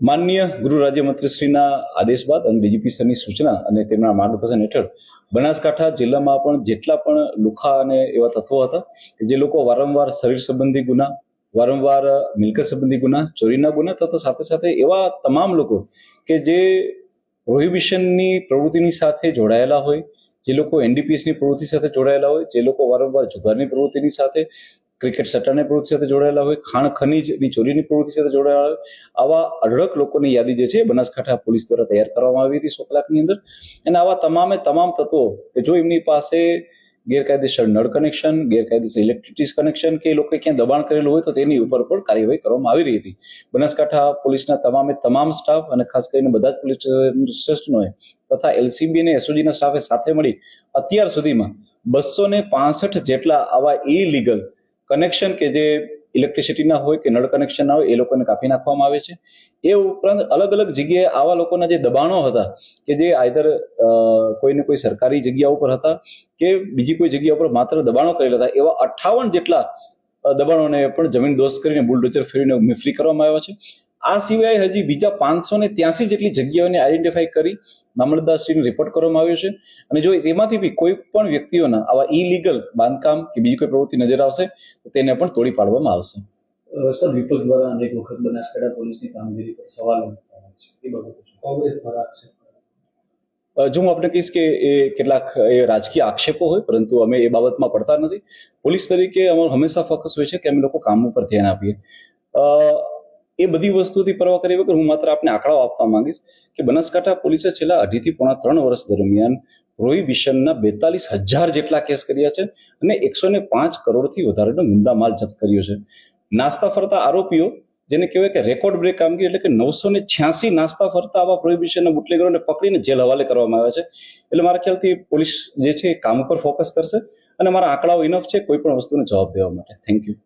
માનનીય ગૃહ રાજ્યમંત્રીશ્રીના આદેશ બાદ અને ડીજીપી સરની સૂચના અને તેમના માર્ગદર્શન હેઠળ બનાસકાંઠા જિલ્લામાં પણ જેટલા પણ લુખા અને એવા તત્વો હતા કે જે લોકો વારંવાર શરીર સંબંધી ગુના, વારંવાર મિલકત સંબંધી ગુના, ચોરીના ગુના તથા સાથે સાથે એવા તમામ લોકો કે જે પ્રોહિબિશનની પ્રવૃત્તિની સાથે જોડાયેલા હોય, જે લોકો એનડીપીએસની પ્રવૃત્તિ સાથે જોડાયેલા હોય, જે લોકો વારંવાર જુગારની પ્રવૃત્તિની સાથે ક્રિકેટ સટ્ટાની પ્રવૃત્તિ સાથે જોડાયેલા હોય, ખાણ ખનીજની ચોરીની પ્રવૃત્તિ સાથે જોડાયેલા હોય, આવા અઢળક લોકોની યાદી જે છે બનાસકાંઠા પોલીસ દ્વારા તૈયાર કરવામાં આવી હતી સો કલાકની અંદર. અને આવા તમામે તમામ તત્વો કે જો એમની પાસે ગેરકાયદેસર નળ કનેક્શન, ગેરકાયદેસર ઇલેક્ટ્રિસિટી કનેક્શન કે એ લોકોએ ક્યાં દબાણ કરેલું હોય તો તેની ઉપર પણ કાર્યવાહી કરવામાં આવી રહી હતી. બનાસકાંઠા પોલીસના તમામે તમામ સ્ટાફ અને ખાસ કરીને બધા જ પોલીસ સ્ટેશનોએ તથા એલસીબી અને એસઓજીના સ્ટાફે સાથે મળી અત્યાર સુધીમાં બસો ને પાસઠ જેટલા આવા ઇલીગલ કનેક્શન કે જે ઇલેક્ટ્રિસિટીના હોય કે નળ કનેક્શન ના હોય એ લોકોને કાપી નાખવામાં આવે છે. એ ઉપરાંત અલગ અલગ જગ્યાએ આવા લોકોના જે દબાણો હતા કે જે આઈધર કોઈને કોઈ સરકારી જગ્યા ઉપર હતા કે બીજી કોઈ જગ્યા ઉપર માત્ર દબાણો કરેલા હતા, એવા અઠ્ઠાવન જેટલા દબાણોને પણ જમીન દોષ કરીને બુલડોઝર ફેરવીને ફ્રી કરવામાં આવ્યા છે. આ સિવાય હજી બીજા પાંચસો ને ત્યાસી જેટલી જગ્યાઓને આઈડેન્ટિફાઈ કરી મામલતદારશ્રીને રિપોર્ટ કરવામાં આવ્યો છે. અને જો એમાંથી બી કોઈ પણ વ્યક્તિઓના આવા ઇલીગલ બાંધકામ કે બીજી કોઈ પ્રવૃત્તિ નજર આવશે તો તેને પણ તોડી પાડવામાં આવશે. સર વિપક્ષ દ્વારા અનેક વખત બનાસકાંઠા પોલીસની કામગીરી પર સવાલો છે. એ બાબતે? કોંગ્રેસ દ્વારા આક્ષેપ જો હું આપણે કહીશ કે એ કેટલાક એ રાજકીય આક્ષેપો હોય પરંતુ અમે એ બાબતમાં પડતા નથી. પોલીસ તરીકે અમારું હંમેશા ફોકસ હોય છે કે અમે લોકો કામ ઉપર ધ્યાન આપીએ. અ, એ બધી વસ્તુથી પરવા કરી વગર હું માત્ર આપને આંકડાઓ આપવા માંગીશ કે બનાસકાંઠા પોલીસે છેલ્લા અઢીથી પોણા ત્રણ વર્ષ દરમિયાન પ્રોહિબિશનના બેતાલીસ હજાર જેટલા કેસ કર્યા છે અને એકસો ને પાંચ કરોડથી વધારેનો મુદ્દામાલ જપ્ત કર્યો છે. નાસ્તા ફરતા આરોપીઓ, જેને કહેવાય કે રેકોર્ડ બ્રેક કામગીરી એટલે કે નવસો ને છ્યાસી નાસ્તા ફરતા આવા પ્રોહિબિશનના બુટલેગરોને પકડીને જેલ હવાલે કરવામાં આવ્યા છે. એટલે મારા ખ્યાલથી પોલીસ જે છે એ કામ ઉપર ફોકસ કરશે અને મારા આંકડાઓ ઇનફ છે કોઈ પણ વસ્તુનો જવાબ દેવા માટે. Thank you